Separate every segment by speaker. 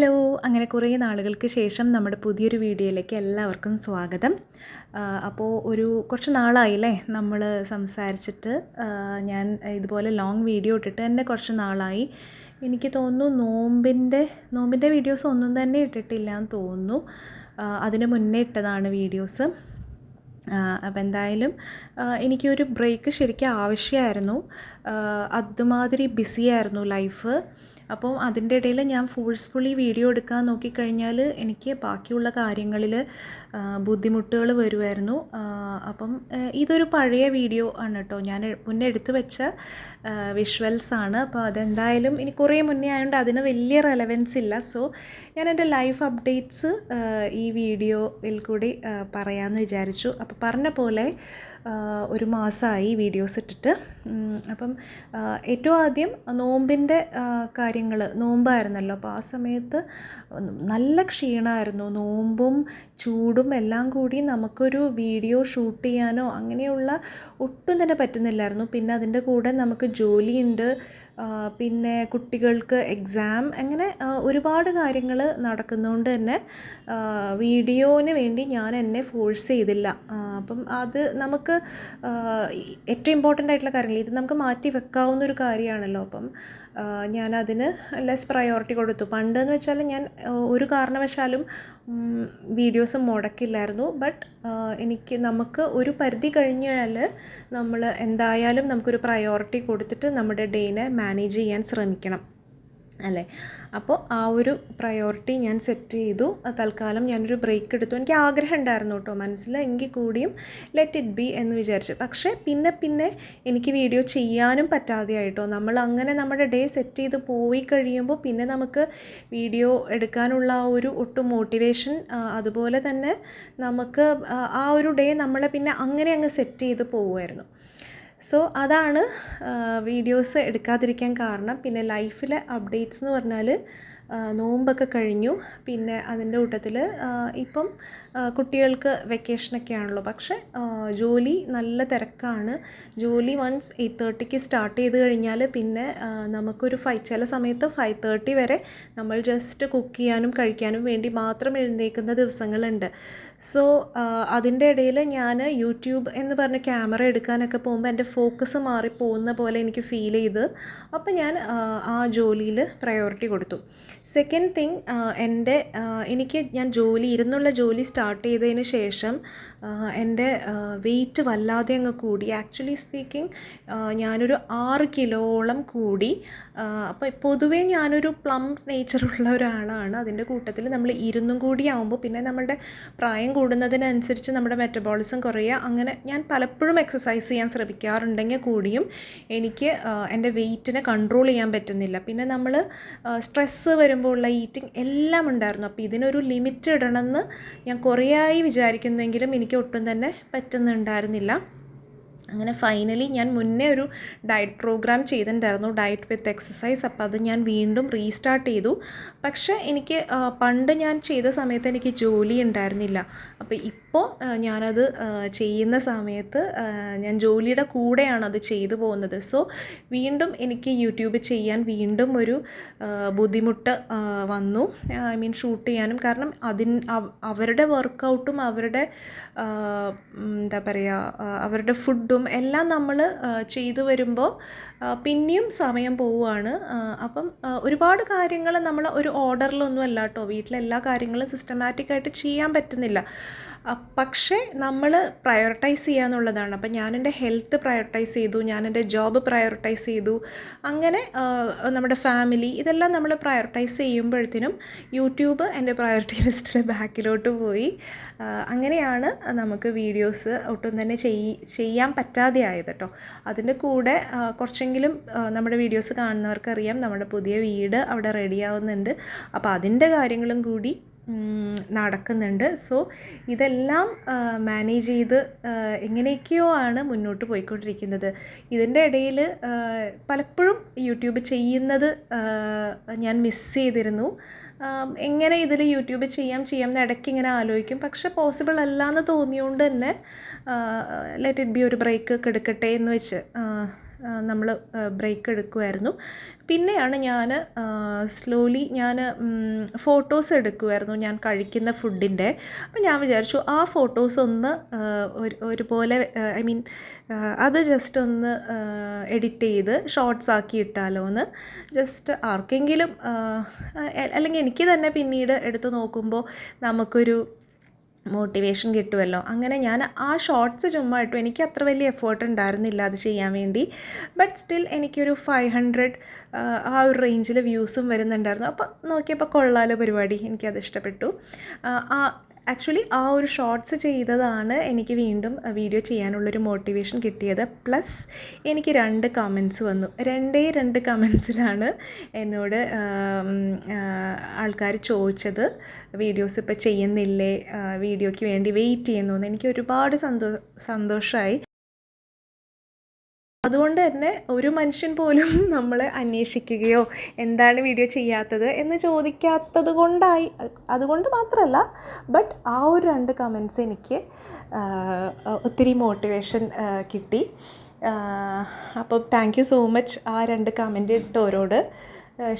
Speaker 1: Hello. അങ്ങനെ കുറേ നാളുകൾക്ക് ശേഷം നമ്മുടെ പുതിയൊരു വീഡിയോയിലേക്ക് എല്ലാവർക്കും സ്വാഗതം. അപ്പോൾ ഒരു കുറച്ച് നാളായില്ലേ നമ്മൾ സംസാരിച്ചിട്ട്. ഞാൻ ഇതുപോലെ ലോങ് വീഡിയോ ഇട്ടിട്ട് തന്നെ കുറച്ച് നാളായി. എനിക്ക് തോന്നുന്നു നോമ്പിന്റെ നോമ്പിന്റെ വീഡിയോസ് ഒന്നും തന്നെ ഇട്ടിട്ടില്ല എന്ന് തോന്നുന്നു അതിന് മുന്നേ ഇട്ടതാണ് വീഡിയോസ്. അപ്പോൾ എന്തായാലും എനിക്കൊരു ബ്രേക്ക് ശരിക്കും ആവശ്യമായിരുന്നു. അതുമാതിരി ബിസിയായിരുന്നു ലൈഫ്. അപ്പോൾ അതിന്റെ ഇടയിൽ ഞാൻ ഫോഴ്സ്ഫുള്ളി വീഡിയോ എടുക്കാൻ നോക്കിക്കഴിഞ്ഞാൽ എനിക്ക് ബാക്കിയുള്ള കാര്യങ്ങളിൽ ബുദ്ധിമുട്ടുകൾ വരുമായിരുന്നു അപ്പം ഇതൊരു പഴയ വീഡിയോ ആണ് കേട്ടോ. ഞാൻ മുന്നേ എടുത്തു വെച്ച വിഷ്വൽസ് ആണ്. അപ്പോൾ അതെന്തായാലും ഇനി കുറേ മുന്നേ ആയതുകൊണ്ട് അതിന് വലിയ റെലവൻസ് ഇല്ല. സോ ഞാൻ എന്റെ ലൈഫ് അപ്ഡേറ്റ്സ് ഈ വീഡിയോയിൽ കൂടി പറയാമെന്ന് വിചാരിച്ചു. അപ്പോൾ പറഞ്ഞ പോലെ ഒരു മാസമായി വീഡിയോസ് ഇട്ടിട്ട്. അപ്പം ഏറ്റവും ആദ്യം നോമ്പിന്റെ കാര്യങ്ങൾ നോമ്പായിരുന്നല്ലോ. അപ്പോൾ ആ സമയത്ത് നല്ല ക്ഷീണമായിരുന്നു നോമ്പും ചൂടും എല്ലാം കൂടി നമുക്കൊരു വീഡിയോ ഷൂട്ട് ചെയ്യാനോ അങ്ങനെയുള്ള ഒട്ടും തന്നെ പറ്റുന്നില്ലായിരുന്നു. പിന്നെ അതിന്റെ കൂടെ നമുക്ക് ജോലിയുണ്ട്. പിന്നെ കുട്ടികൾക്ക് എക്സാം അങ്ങനെ ഒരുപാട് കാര്യങ്ങൾ നടക്കുന്നതുകൊണ്ട് തന്നെ വീഡിയോന് വേണ്ടി ഞാൻ എന്നെ ഫോഴ്സ് ചെയ്തില്ല. അപ്പം അത് നമുക്ക് ഏറ്റവും ഇമ്പോർട്ടന്റ് ആയിട്ടുള്ള കാര്യങ്ങൾ ഇത് നമുക്ക് മാറ്റി വെക്കാവുന്ന ഒരു കാര്യമാണല്ലോ. അപ്പം ഞാനതിന് ലെസ് പ്രയോറിറ്റി കൊടുത്തു. പണ്ടെന്ന് വെച്ചാൽ ഞാൻ ഒരു കാരണവശാലും വീഡിയോസ് മുടക്കില്ലായിരുന്നു. ബട്ട് എനിക്ക് നമുക്ക് ഒരു പരിധി കഴിഞ്ഞാൽ നമ്മൾ എന്തായാലും നമുക്കൊരു പ്രയോറിറ്റി കൊടുത്തിട്ട് നമ്മുടെ ഡേനെ മാനേജ് ചെയ്യാൻ ശ്രമിക്കണം. അല്ലേ? അപ്പോൾ ആ ഒരു പ്രയോറിറ്റി ഞാൻ സെറ്റ് ചെയ്തു. തൽക്കാലം ഞാനൊരു ബ്രേക്ക് എടുത്തു. എനിക്ക് ആഗ്രഹം ഉണ്ടായിരുന്നു കേട്ടോ. മനസ്സിൽ എങ്കിൽ കൂടിയും ലെറ്റ് ഇറ്റ് ബി എന്ന് വിചാരിച്ചു. പക്ഷേ പിന്നെ പിന്നെ എനിക്ക് വീഡിയോ ചെയ്യാനും പറ്റാതെയായിട്ടോ. നമ്മൾ അങ്ങനെ നമ്മുടെ ഡേ സെറ്റ് ചെയ്ത് പോയി കഴിയുമ്പോൾ പിന്നെ നമുക്ക് വീഡിയോ എടുക്കാനുള്ള ആ ഒരു ഒട്ടും മോട്ടിവേഷൻ അതുപോലെ തന്നെ നമുക്ക് ആ, ഒരു ഡേ നമ്മളെ പിന്നെ അങ്ങനെ അങ്ങ് സെറ്റ് ചെയ്ത് പോവുമായിരുന്നു. സോ അതാണ് വീഡിയോസ് എടുക്കാതിരിക്കാൻ കാരണം. പിന്നെ ലൈഫിലെ അപ്ഡേറ്റ്സ് എന്ന് പറഞ്ഞാൽ നോമ്പൊക്കെ കഴിഞ്ഞു. പിന്നെ അതിന്റെ കൂട്ടത്തിൽ ഇപ്പം കുട്ടികൾക്ക് വെക്കേഷനൊക്കെ ആണല്ലോ. പക്ഷേ ജോലി നല്ല തിരക്കാണ്. ജോലി വൺസ് എയ്റ്റ് തേർട്ടിക്ക് സ്റ്റാർട്ട് ചെയ്ത് കഴിഞ്ഞാൽ പിന്നെ നമുക്കൊരു ഫൈവ് ചില സമയത്ത് ഫൈവ് തേർട്ടി വരെ നമ്മൾ ജസ്റ്റ് കുക്ക് ചെയ്യാനും കഴിക്കാനും വേണ്ടി മാത്രം എഴുന്നേൽക്കുന്ന ദിവസങ്ങളുണ്ട്. സോ അതിന്റെ ഇടയിൽ ഞാൻ യൂട്യൂബ് എന്ന് പറഞ്ഞ ക്യാമറ എടുക്കാനൊക്കെ പോകുമ്പോൾ എന്റെ ഫോക്കസ് മാറിപ്പോകുന്ന പോലെ എനിക്ക് ഫീൽ ചെയ്ത് അപ്പോൾ ഞാൻ ആ ജോലിയിൽ പ്രയോറിറ്റി കൊടുത്തു. സെക്കൻഡ് തിങ് എന്റെ എനിക്ക് ഞാൻ ജോലി ഇരുന്നുള്ള ജോലി സ്റ്റാർട്ട് ചെയ്തതിന് ശേഷം എന്റെ വെയിറ്റ് വല്ലാതെ അങ്ങ് കൂടി. ആക്ച്വലി സ്പീക്കിംഗ് ഞാനൊരു ആറ് കിലോളം കൂടി. അപ്പോൾ പൊതുവേ ഞാനൊരു പ്ലം നേച്ചറുള്ള ഒരാളാണ്. അതിന്റെ കൂട്ടത്തിൽ നമ്മൾ ഇരുന്നും കൂടി ആകുമ്പോൾ പിന്നെ നമ്മളുടെ പ്രായം കൂടുന്നതിനനുസരിച്ച് നമ്മുടെ മെറ്റബോളിസം കുറയുക അങ്ങനെ ഞാൻ പലപ്പോഴും എക്സസൈസ് ചെയ്യാൻ ശ്രമിക്കാറുണ്ടെങ്കിൽ കൂടിയും എനിക്ക് എന്റെ വെയിറ്റിനെ കൺട്രോൾ ചെയ്യാൻ പറ്റുന്നില്ല. പിന്നെ നമ്മൾ സ്ട്രെസ്സ് വരുമ്പോൾ ഉള്ള ഈറ്റിംഗ് എല്ലാം ഉണ്ടായിരുന്നു. അപ്പോൾ ഇതിനൊരു ലിമിറ്റ് ഇടണമെന്ന് ഞാൻ കുറേയായി വിചാരിക്കുന്നെങ്കിലും എനിക്ക് ഒട്ടും തന്നെ പറ്റുന്നുണ്ടായിരുന്നില്ല. അങ്ങനെ ഫൈനലി ഞാൻ മുന്നേ ഒരു ഡയറ്റ് പ്രോഗ്രാം ചെയ്തിട്ടുണ്ടായിരുന്നു ഡയറ്റ് വിത്ത് എക്സസൈസ് അപ്പോൾ അത് ഞാൻ വീണ്ടും റീസ്റ്റാർട്ട് ചെയ്തു. പക്ഷേ എനിക്ക് പണ്ട് ഞാൻ ചെയ്ത സമയത്ത് എനിക്ക് ജോലി ഉണ്ടായിരുന്നില്ല. അപ്പോൾ ഇപ്പോൾ ഞാനത് ചെയ്യുന്ന സമയത്ത് ഞാൻ ജോലിയുടെ കൂടെയാണ് അത് ചെയ്തു പോകുന്നത്. സോ വീണ്ടും എനിക്ക് യൂട്യൂബ് ചെയ്യാൻ വീണ്ടും ഒരു ബുദ്ധിമുട്ട് വന്നു. ഐ മീൻ ഷൂട്ട് ചെയ്യാനും. കാരണം അതിൻ അവരുടെ വർക്കൗട്ടും അവരുടെ എന്താ പറയുക അവരുടെ ഫുഡും എല്ലാം നമ്മൾ ചെയ്തു വരുമ്പോൾ പിന്നെയും സമയം പോവുകയാണ് അപ്പം ഒരുപാട് കാര്യങ്ങൾ നമ്മൾ ഒരു ഓർഡറിലൊന്നും അല്ല കേട്ടോ. വീട്ടിലെല്ലാ കാര്യങ്ങളും സിസ്റ്റമാറ്റിക്കായിട്ട് ചെയ്യാൻ പറ്റുന്നില്ല. പക്ഷേ നമ്മൾ പ്രയോറിറ്റൈസ് ചെയ്യുക എന്നുള്ളതാണ് അപ്പം ഞാൻ എന്റെ ഹെൽത്ത് പ്രയോറിറ്റൈസ് ചെയ്തു ഞാൻ എന്റെ ജോബ് പ്രയോറിറ്റൈസ് ചെയ്തു. അങ്ങനെ നമ്മുടെ ഫാമിലി ഇതെല്ലാം നമ്മൾ പ്രയോറിറ്റൈസ് ചെയ്യുമ്പോഴത്തേനും യൂട്യൂബ് എന്റെ പ്രയോറിറ്റി ലിസ്റ്റിൽ ബാക്കിലോട്ട് പോയി. അങ്ങനെയാണ് നമുക്ക് വീഡിയോസ് ഒട്ടും തന്നെ ചെയ് ചെയ്യാൻ പറ്റാതെ ആയത് കേട്ടോ അതിന്റെ കൂടെ കുറച്ചെങ്കിലും നമ്മുടെ വീഡിയോസ് കാണുന്നവർക്കറിയാം നമ്മുടെ പുതിയ വീട് അവിടെ റെഡിയാവുന്നുണ്ട് അപ്പോൾ അതിന്റെ കാര്യങ്ങളും കൂടി നടക്കുന്നുണ്ട്. സോ ഇതെല്ലാം മാനേജ് ചെയ്ത് എങ്ങനെയൊക്കെയോ ആണ് മുന്നോട്ട് പോയിക്കൊണ്ടിരിക്കുന്നത്. ഇതിന്റെ ഇടയിൽ പലപ്പോഴും യൂട്യൂബ് ചെയ്യുന്നത് ഞാൻ മിസ് ചെയ്തിരുന്നു. എങ്ങനെ ഇതിൽ യൂട്യൂബ് ചെയ്യാം ചെയ്യാം എന്ന് ഇടയ്ക്ക് ഇങ്ങനെ ആലോചിക്കും. പക്ഷെ പോസിബിൾ അല്ല എന്ന് തോന്നിയോണ്ട് തന്നെ ലെറ്റ് ഇറ്റ് ബി ഒരു ബ്രേക്ക് ഒക്കെ എടുക്കട്ടെ എന്ന് വെച്ച് നമ്മൾ ബ്രേക്ക് എടുക്കുമായിരുന്നു പിന്നെയാണ് ഞാൻ സ്ലോലി ഞാൻ ഫോട്ടോസ് എടുക്കുമായിരുന്നു ഞാൻ കഴിക്കുന്ന ഫുഡിന്റെ അപ്പം ഞാൻ വിചാരിച്ചു ആ ഫോട്ടോസ് ഒന്ന് ഒരു ഒരുപോലെ ഐ മീൻ അത് ജസ്റ്റ് ഒന്ന് എഡിറ്റ് ചെയ്ത് ഷോർട്സ് ആക്കി ഇട്ടാലോ എന്ന് ജസ്റ്റ് ആർക്കെങ്കിലും അല്ലെങ്കിൽ എനിക്ക് തന്നെ പിന്നീട് എടുത്തു നോക്കുമ്പോൾ നമുക്കൊരു മോട്ടിവേഷൻ കിട്ടുമല്ലോ അങ്ങനെ ഞാൻ ആ ഷോർട്സ് ചുമ്മാ ഇട്ടു. എനിക്ക് അത്ര വലിയ എഫേർട്ട് ഉണ്ടായിരുന്നില്ല അത് ചെയ്യാൻ വേണ്ടി. ബട്ട് സ്റ്റിൽ എനിക്കൊരു ഫൈവ് ഹൺഡ്രഡ് ആ ഒരു റേഞ്ചിൽ വ്യൂസും വരുന്നുണ്ടായിരുന്നു. അപ്പോൾ നോക്കിയപ്പോൾ കൊള്ളാലോ പരിപാടി. എനിക്കത് ഇഷ്ടപ്പെട്ടു. ആ ആക്ച്വലി ആ ഒരു ഷോർട്സ് ചെയ്തതാണ് എനിക്ക് വീണ്ടും വീഡിയോ ചെയ്യാനുള്ളൊരു മോട്ടിവേഷൻ കിട്ടിയത്. പ്ലസ് എനിക്ക് രണ്ട് കമൻസ് വന്നു. രണ്ടേ രണ്ട് കമൻസിലാണ് എന്നോട് ആൾക്കാർ ചോദിച്ചത്. വീഡിയോസ് ഇപ്പോൾ ചെയ്യുന്നില്ലേ? വീഡിയോയ്ക്ക് വേണ്ടി വെയിറ്റ് ചെയ്യുന്നു എന്ന്. എനിക്ക് ഒരുപാട് സന്തോ സന്തോഷമായി അതുകൊണ്ട് തന്നെ ഒരു മനുഷ്യൻ പോലും നമ്മൾ അന്വേഷിക്കുകയോ എന്താണ് വീഡിയോ ചെയ്യാത്തത് എന്ന് ചോദിക്കാത്തത് കൊണ്ടായി. അതുകൊണ്ട് മാത്രമല്ല ബട്ട് ആ ഒരു രണ്ട് കമൻസ് എനിക്ക് ഒത്തിരി മോട്ടിവേഷൻ കിട്ടി. അപ്പോൾ താങ്ക് യു സോ മച്ച് ആ രണ്ട് കമന്റ് ഇട്ടവരോട്.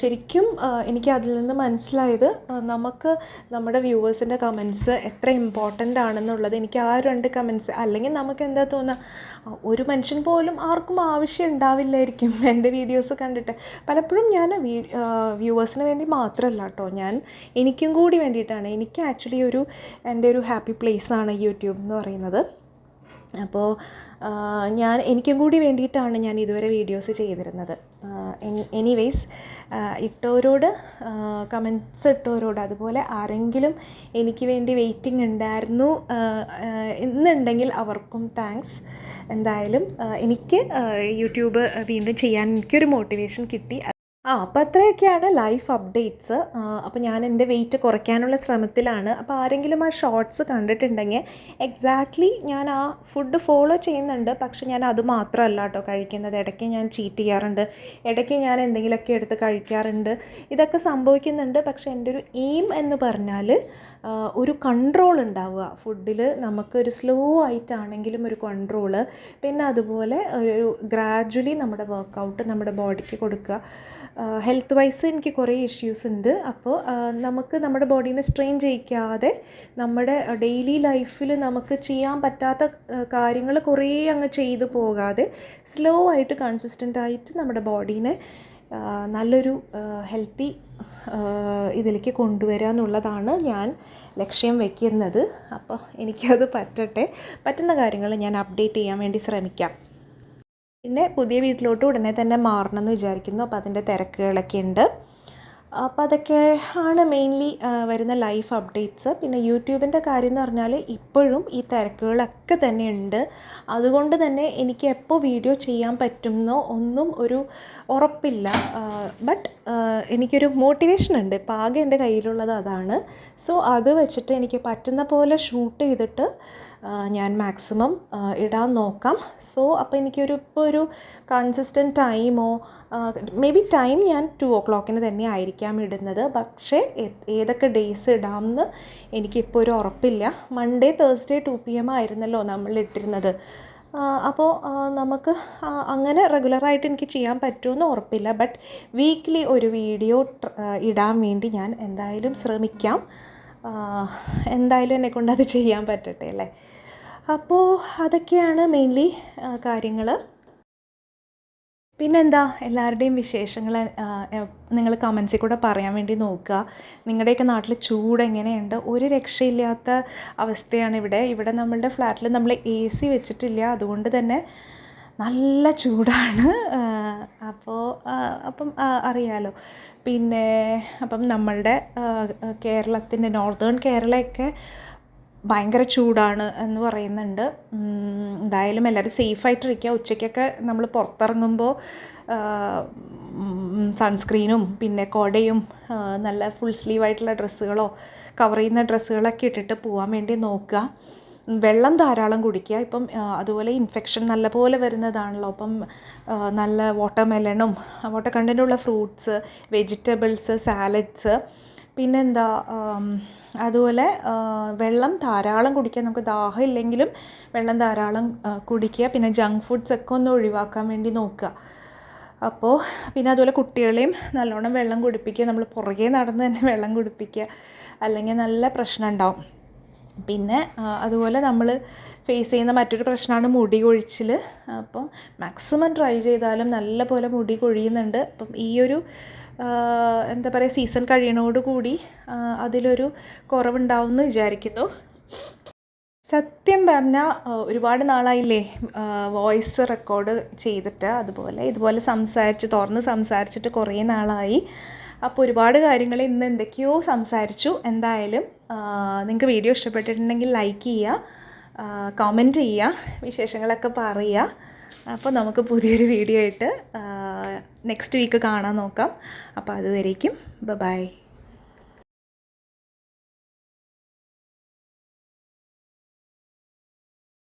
Speaker 1: ശരിക്കും എനിക്ക് അതിൽ നിന്ന് മനസ്സിലായത് നമുക്ക് നമ്മുടെ വ്യൂവേഴ്സിന്റെ കമൻസ് എത്ര ഇമ്പോർട്ടന്റ് ആണെന്നുള്ളത് എനിക്ക് ആ രണ്ട് കമൻസ് അല്ലെങ്കിൽ നമുക്ക് എന്താ തോന്നുക ഒരു മനുഷ്യൻ പോലും ആർക്കും ആവശ്യം ഉണ്ടാവില്ലായിരിക്കും എന്റെ വീഡിയോസ് കണ്ടിട്ട്. പലപ്പോഴും ഞാൻ വ്യൂവേഴ്സിന് വേണ്ടി മാത്രമല്ല കേട്ടോ ഞാൻ എനിക്കും കൂടി വേണ്ടിയിട്ടാണ്. എനിക്ക് ആക്ച്വലി ഒരു എന്റെ ഒരു ഹാപ്പി പ്ലേസാണ് യൂട്യൂബ് എന്ന് പറയുന്നത്. അപ്പോൾ ഞാൻ എനിക്കും കൂടി വേണ്ടിയിട്ടാണ് ഞാൻ ഇതുവരെ വീഡിയോസ് ചെയ്തിരുന്നത്. എനിവേയ്സ് ഇട്ടവരോട് കമൻസ് ഇട്ടവരോട് അതുപോലെ ആരെങ്കിലും എനിക്ക് വേണ്ടി വെയിറ്റിംഗ് ഉണ്ടായിരുന്നു എന്നുണ്ടെങ്കിൽ അവർക്കും താങ്ക്സ് എന്തായാലും എനിക്ക് യൂട്യൂബ് വീണ്ടും ചെയ്യാൻ എനിക്കൊരു മോട്ടിവേഷൻ കിട്ടി. ആ അപ്പോൾ അത്രയൊക്കെയാണ് ലൈഫ് അപ്ഡേറ്റ്സ് അപ്പോൾ ഞാൻ എന്റെ വെയിറ്റ് കുറയ്ക്കാനുള്ള ശ്രമത്തിലാണ്. അപ്പോൾ ആരെങ്കിലും ആ ഷോർട്സ് കണ്ടിട്ടുണ്ടെങ്കിൽ എക്സാക്ട്ലി ഞാൻ ആ ഫുഡ് ഫോളോ ചെയ്യുന്നുണ്ട്. പക്ഷെ ഞാൻ അത് മാത്രമല്ല കേട്ടോ കഴിക്കുന്നത്. ഇടയ്ക്ക് ഞാൻ ചീറ്റ് ചെയ്യാറുണ്ട്. ഇടയ്ക്ക് ഞാൻ എന്തെങ്കിലുമൊക്കെ എടുത്ത് കഴിക്കാറുണ്ട്. ഇതൊക്കെ സംഭവിക്കുന്നുണ്ട്. പക്ഷേ എന്റെ ഒരു എയിം എന്ന് പറഞ്ഞാൽ ഒരു കൺട്രോൾ ഉണ്ടാവുക. ഫുഡിൽ നമുക്ക് ഒരു സ്ലോ ആയിട്ടാണെങ്കിലും ഒരു കൺട്രോൾ പിന്നെ അതുപോലെ ഒരു ഗ്രാജ്വലി നമ്മുടെ വർക്കൗട്ട് നമ്മുടെ ബോഡിക്ക് കൊടുക്കുക. ഹെൽത്ത് വൈസ് എനിക്ക് കുറേ ഇഷ്യൂസ് ഉണ്ട്. അപ്പോൾ നമുക്ക് നമ്മുടെ ബോഡീനെ സ്ട്രെയിൻ ചെയ്യിക്കാതെ നമ്മുടെ ഡെയിലി ലൈഫിൽ നമുക്ക് ചെയ്യാൻ പറ്റാത്ത കാര്യങ്ങൾ കുറേ അങ്ങ് ചെയ്തു പോകാതെ സ്ലോ ആയിട്ട് കൺസിസ്റ്റന്റ് ആയിട്ട് നമ്മുടെ ബോഡീനെ നല്ലൊരു ഹെൽത്തി ഇതിലേക്ക് കൊണ്ടുവരിക എന്നുള്ളതാണ് ഞാൻ ലക്ഷ്യം വയ്ക്കുന്നത് അപ്പോൾ എനിക്കത് പറ്റട്ടെ. പറ്റുന്ന കാര്യങ്ങൾ ഞാൻ അപ്ഡേറ്റ് ചെയ്യാൻ വേണ്ടി ശ്രമിക്കാം. പിന്നെ പുതിയ വീട്ടിലോട്ട് ഉടനെ തന്നെ മാറണം എന്ന് വിചാരിക്കുന്നു. അപ്പോൾ അതിന്റെ തിരക്കുകളൊക്കെ ഉണ്ട്. അപ്പോൾ അതൊക്കെ ആണ് മെയിൻലി വരുന്ന ലൈഫ് അപ്ഡേറ്റ്സ് പിന്നെ യൂട്യൂബിന്റെ കാര്യം എന്ന് പറഞ്ഞാൽ ഇപ്പോഴും ഈ തിരക്കുകളൊക്കെ തന്നെ ഉണ്ട്. അതുകൊണ്ട് തന്നെ എനിക്ക് എപ്പോൾ വീഡിയോ ചെയ്യാൻ പറ്റുമെന്നോ ഒന്നും ഒരു ഉറപ്പില്ല. ബട്ട് എനിക്കൊരു മോട്ടിവേഷൻ ഉണ്ട്. ഇപ്പോൾ ആകെ എന്റെ കയ്യിലുള്ളത് അതാണ്. സോ അത് വെച്ചിട്ട് എനിക്ക് പറ്റുന്ന പോലെ ഷൂട്ട് ചെയ്തിട്ട് ഞാൻ മാക്സിമം ഇടാൻ നോക്കാം. സോ അപ്പോൾ എനിക്കൊരു ഇപ്പോൾ ഒരു കൺസിസ്റ്റന്റ് ടൈമോ മേ ബി ടൈം ഞാൻ ടു ഓ ക്ലോക്കിന് തന്നെ ആയിരിക്കാം ഇടുന്നത്. പക്ഷേ ഏതൊക്കെ ഡേയ്സ് ഇടാമെന്ന് എനിക്കിപ്പോൾ ഒരു ഉറപ്പില്ല. Monday Thursday two P M ആയിരുന്നല്ലോ നമ്മൾ ഇട്ടിരുന്നത്. അപ്പോൾ നമുക്ക് അങ്ങനെ റെഗുലറായിട്ട് എനിക്ക് ചെയ്യാൻ പറ്റുമെന്ന് ഉറപ്പില്ല. ബട്ട് വീക്ക്ലി ഒരു വീഡിയോ ഇടാൻ വേണ്ടി ഞാൻ എന്തായാലും ശ്രമിക്കാം. എന്തായാലും എന്നെക്കൊണ്ട് അത് ചെയ്യാൻ പറ്റട്ടെ അല്ലേ? അപ്പോൾ അതൊക്കെയാണ് മെയിൻലി കാര്യങ്ങൾ പിന്നെന്താ എല്ലാവരുടെയും വിശേഷങ്ങൾ നിങ്ങൾ കമൻസിൽ കൂടെ പറയാൻ വേണ്ടി നോക്കുക. നിങ്ങളുടെയൊക്കെ നാട്ടിൽ ചൂട് എങ്ങനെയുണ്ട്? ഒരു രക്ഷയില്ലാത്ത അവസ്ഥയാണ് ഇവിടെ. ഇവിടെ നമ്മളുടെ ഫ്ലാറ്റിൽ നമ്മൾ എ സി വെച്ചിട്ടില്ല. അതുകൊണ്ട് തന്നെ നല്ല ചൂടാണ്. അപ്പോൾ അപ്പം അറിയാലോ. പിന്നെ അപ്പം നമ്മളുടെ കേരളത്തിന്റെ നോർത്തേൺ കേരളയൊക്കെ ഭയങ്കര ചൂടാണ് എന്ന് പറയുന്നുണ്ട്. എന്തായാലും എല്ലാവരും സേഫായിട്ടിരിക്കുക ഉച്ചയ്ക്കൊക്കെ നമ്മൾ പുറത്തിറങ്ങുമ്പോൾ സൺസ്ക്രീനും പിന്നെ കോടയും നല്ല ഫുൾ സ്ലീവായിട്ടുള്ള ഡ്രസ്സുകളോ കവർ ചെയ്യുന്ന ഡ്രസ്സുകളൊക്കെ ഇട്ടിട്ട് പോകാൻ വേണ്ടി നോക്കുക. വെള്ളം ധാരാളം കുടിക്കുക. ഇപ്പം അതുപോലെ ഇൻഫെക്ഷൻ നല്ലപോലെ വരുന്നതാണല്ലോ. അപ്പം നല്ല വാട്ടർ മെലണും വാട്ടർ കണ്ടന്റുള്ള ഫ്രൂട്ട്സ് വെജിറ്റബിൾസ് സാലഡ്സ് പിന്നെന്താ അതുപോലെ വെള്ളം ധാരാളം കുടിക്കുക. നമുക്ക് ദാഹം ഇല്ലെങ്കിലും വെള്ളം ധാരാളം കുടിക്കുക. പിന്നെ ജങ്ക് ഫുഡ്സ് ഒക്കെ ഒന്ന് ഒഴിവാക്കാൻ വേണ്ടി നോക്കുക. അപ്പോൾ പിന്നെ അതുപോലെ കുട്ടികളെയും നല്ലോണം വെള്ളം കുടിപ്പിക്കുക. നമ്മൾ പുറകെ നടന്ന് തന്നെ വെള്ളം കുടിപ്പിക്കുക. അല്ലെങ്കിൽ നല്ല പ്രശ്നം ഉണ്ടാവും. പിന്നെ അതുപോലെ നമ്മൾ ഫേസ് ചെയ്യുന്ന മറ്റൊരു പ്രശ്നമാണ് മുടി കൊഴിച്ചിൽ അപ്പോൾ മാക്സിമം ട്രൈ ചെയ്താലും നല്ല പോലെ മുടി കൊഴിയുന്നുണ്ട്. അപ്പം ഈ ഒരു എന്താ പറയുക സീസൺ കഴിയണോടുകൂടി കൂടി അതിലൊരു കുറവുണ്ടാവും എന്ന് വിചാരിക്കുന്നു. സത്യം പറഞ്ഞാൽ ഒരുപാട് നാളായില്ലേ വോയിസ് റെക്കോർഡ് ചെയ്തിട്ട് അതുപോലെ ഇതുപോലെ സംസാരിച്ച് തുറന്ന് സംസാരിച്ചിട്ട് കുറേ നാളായി. അപ്പോൾ ഒരുപാട് കാര്യങ്ങൾ ഇന്ന് എന്തൊക്കെയോ സംസാരിച്ചു. എന്തായാലും നിങ്ങൾക്ക് വീഡിയോ ഇഷ്ടപ്പെട്ടിട്ടുണ്ടെങ്കിൽ ലൈക്ക് ചെയ്യുക കമന്റ് ചെയ്യുക വിശേഷങ്ങളൊക്കെ പറയുക. അപ്പോൾ നമുക്ക് പുതിയൊരു വീഡിയോ ആയിട്ട് നെക്സ്റ്റ് വീക്ക് കാണാൻ നോക്കാം. അപ്പോൾ അതുവരേക്കും ബൈ